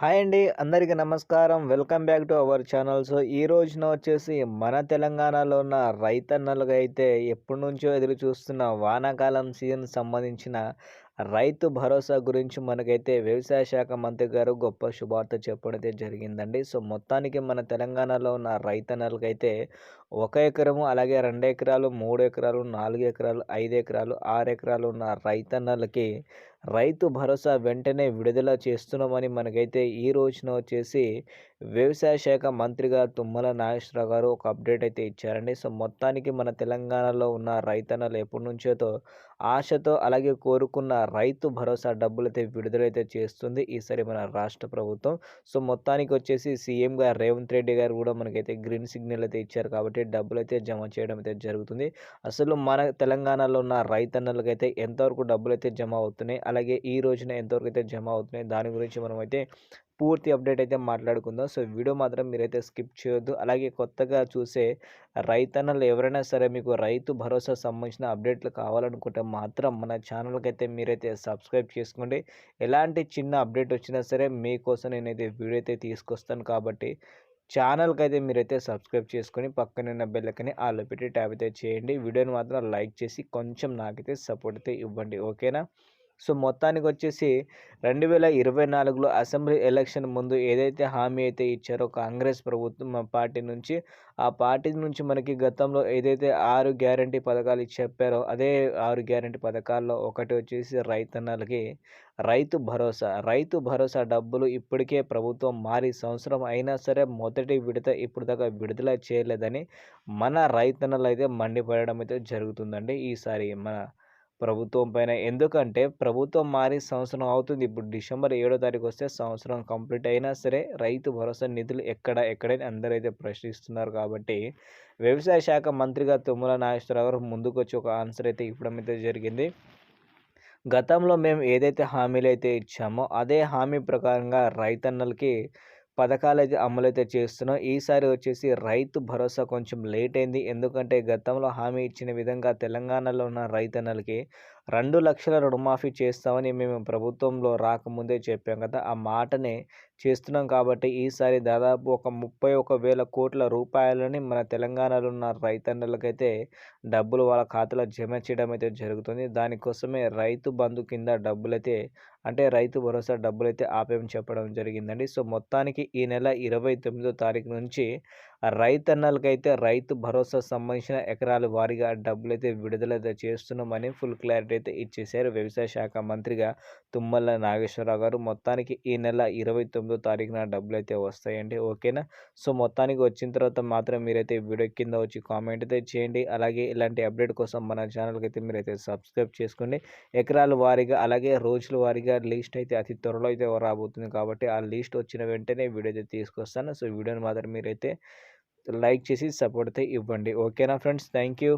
Hi అండి అందరికీ నమస్కారం. Welcome back to our channel. So ఈ రోజున వచ్చేసి మన తెలంగాణలో ఉన్న రైతన్నలుగా అయితే ఎప్పటి నుంచో ఎదురు చూస్తున్న వానాకాలం సీజన్ సంబంధించిన రైతు భరోసా గురించి మనకైతే వ్యవసాయ శాఖ మంత్రి గారు గొప్ప శుభార్త చెప్పడైతే జరిగిందండి. సో మొత్తానికి మన తెలంగాణలో ఉన్న రైతన్నలకైతే ఒక ఎకరము అలాగే రెండు ఎకరాలు మూడు ఎకరాలు నాలుగు ఎకరాలు ఐదు ఎకరాలు ఆరు ఎకరాలు ఉన్న రైతన్నలకి రైతు భరోసా వెంటనే విడుదల చేస్తున్నామని మనకైతే ఈ రోజున వచ్చేసి వ్యవసాయ శాఖ మంత్రిగా తుమ్మల నాగేశ్వరరావు గారు ఒక అప్డేట్ అయితే ఇచ్చారండి. సో మొత్తానికి మన తెలంగాణలో ఉన్న రైతన్నలు ఎప్పటి నుంచేతో ఆశతో అలాగే కోరుకున్న రైతు భరోసా డబ్బులైతే విడుదలైతే చేస్తుంది ఈసారి మన రాష్ట్ర ప్రభుత్వం. సో మొత్తానికి వచ్చేసి సీఎం గారు రేవంత్ రెడ్డి గారు కూడా మనకైతే గ్రీన్ సిగ్నల్ అయితే ఇచ్చారు కాబట్టి డబ్బులు అయితే జమ చేయడం అయితే జరుగుతుంది. అసలు మన తెలంగాణలో ఉన్న రైతన్నలకైతే ఎంతవరకు డబ్బులు అయితే జమ అవుతున్నాయి? అలాగే ఈ రోజున ఎంతవరకు అయితే జమ అవుతున్నాయి? దాని గురించి మనం అయితే పూర్తి అప్డేట్ అయితే మాట్లాడుకుందాం. సో వీడియో మాత్రం మీరైతే స్కిప్ చేయొద్దు. అలాగే కొత్తగా చూసే రైతన్నలు ఎవరైనా సరే మీకు రైతు భరోసా సంబంధించిన అప్డేట్లు కావాలనుకుంటే మాత్రం మన ఛానల్కి అయితే మీరైతే సబ్స్క్రైబ్ చేసుకోండి. ఎలాంటి చిన్న అప్డేట్ వచ్చినా సరే మీకోసం నేనైతే వీడియో అయితే తీసుకొస్తాను కాబట్టి ఛానల్కి అయితే మీరైతే సబ్స్క్రైబ్ చేసుకొని పక్కనున్న బెల్లకని ఆలో పెట్టి ట్యాబ్ అయితే చేయండి. వీడియోని మాత్రం లైక్ చేసి కొంచెం నాకైతే సపోర్ట్ అయితే ఇవ్వండి. ఓకేనా? సో మొత్తానికి వచ్చేసి రెండు వేల ఇరవై నాలుగులో అసెంబ్లీ ఎలక్షన్ ముందు ఏదైతే హామీ అయితే ఇచ్చారో కాంగ్రెస్ ప్రభుత్వం పార్టీ నుంచి ఆ పార్టీ నుంచి మనకి గతంలో ఏదైతే ఆరు గ్యారంటీ పథకాలు చెప్పారో అదే ఆరు గ్యారంటీ పథకాల్లో ఒకటి వచ్చేసి రైతన్నలకి రైతు భరోసా. రైతు భరోసా డబ్బులు ఇప్పటికే ప్రభుత్వం మారి సంవత్సరం అయినా సరే మొదటి విడత ఇప్పుడు దాకా విడుదల చేయలేదని మన రైతన్నలు అయితే మండిపడడం అయితే జరుగుతుందండి. ఈసారి మన ప్రభుత్వం పైన. ఎందుకంటే ప్రభుత్వం మారి సంవత్సరం అవుతుంది. ఇప్పుడు డిసెంబర్ ఏడో తారీఖు వస్తే సంవత్సరం కంప్లీట్ అయినా సరే రైతు భరోసా నిధులు ఎక్కడ ఎక్కడని అందరైతే ప్రశ్నిస్తున్నారు కాబట్టి వ్యవసాయ శాఖ మంత్రిగా తుమ్మల నాగేశ్వరరావు గారు ముందుకొచ్చి ఒక ఆన్సర్ అయితే ఇవ్వడం అయితే జరిగింది. గతంలో మేము ఏదైతే హామీలు అయితే ఇచ్చామో అదే హామీ ప్రకారంగా రైతన్నలకి పథకాలు అయితే అమలైతే చేస్తున్నాం ఈసారి వచ్చేసి రైతు భరోసా కొంచెం లేట్ అయింది. ఎందుకంటే గతంలో హామీ ఇచ్చిన విధంగా తెలంగాణలో ఉన్న రైతన్నలకి రెండు లక్షల రుణమాఫీ చేస్తామని మేము ప్రభుత్వంలో రాకముందే చెప్పాం కదా ఆ మాటనే చేస్తున్నాం కాబట్టి ఈసారి దాదాపు ఒక ముప్పై ఒక వేల కోట్ల రూపాయలని మన తెలంగాణలో ఉన్న రైతన్నలకైతే డబ్బులు వాళ్ళ ఖాతాలో జమ చేయడం అయితే జరుగుతుంది. దానికోసమే రైతు బంధు కింద డబ్బులైతే అంటే రైతు భరోసా డబ్బులైతే ఆపేమని చెప్పడం జరిగిందండి. సో మొత్తానికి ఈ నెల ఇరవై తొమ్మిదో తారీఖు నుంచి రైతన్నలకైతే రైతు భరోసా సంబంధించిన ఎకరాల వారీగా డబ్బులైతే విడుదలైతే చేస్తున్నామని ఫుల్ క్లారిటీ అయితే ఇచ్చేశారు వ్యవసాయ శాఖ మంత్రిగా తుమ్మల నాగేశ్వరరావు గారు మొత్తానికి ఈ నెల ఇరవై తొమ్మిదో తారీఖున డబ్బులు అయితే వస్తాయండి. ఓకేనా? సో మొత్తానికి వచ్చిన తర్వాత మాత్రం మీరైతే వీడియో కింద వచ్చి కామెంట్ అయితే చేయండి. అలాగే ఇలాంటి అప్డేట్ కోసం మన ఛానల్కి అయితే మీరైతే సబ్స్క్రైబ్ చేసుకోండి. ఎకరాల వారీగా అలాగే రోజుల వారీగా లిస్ట్ అయితే అతి త్వరలో అయితే రాబోతుంది కాబట్టి ఆ లిస్ట్ వచ్చిన వెంటనే వీడియో అయితే తీసుకొస్తాను. సో వీడియోని మాత్రం మీరైతే లైక్ చేసి సపోర్ట్ అయితే ఇవ్వండి. ఓకేనా ఫ్రెండ్స్? Thank you.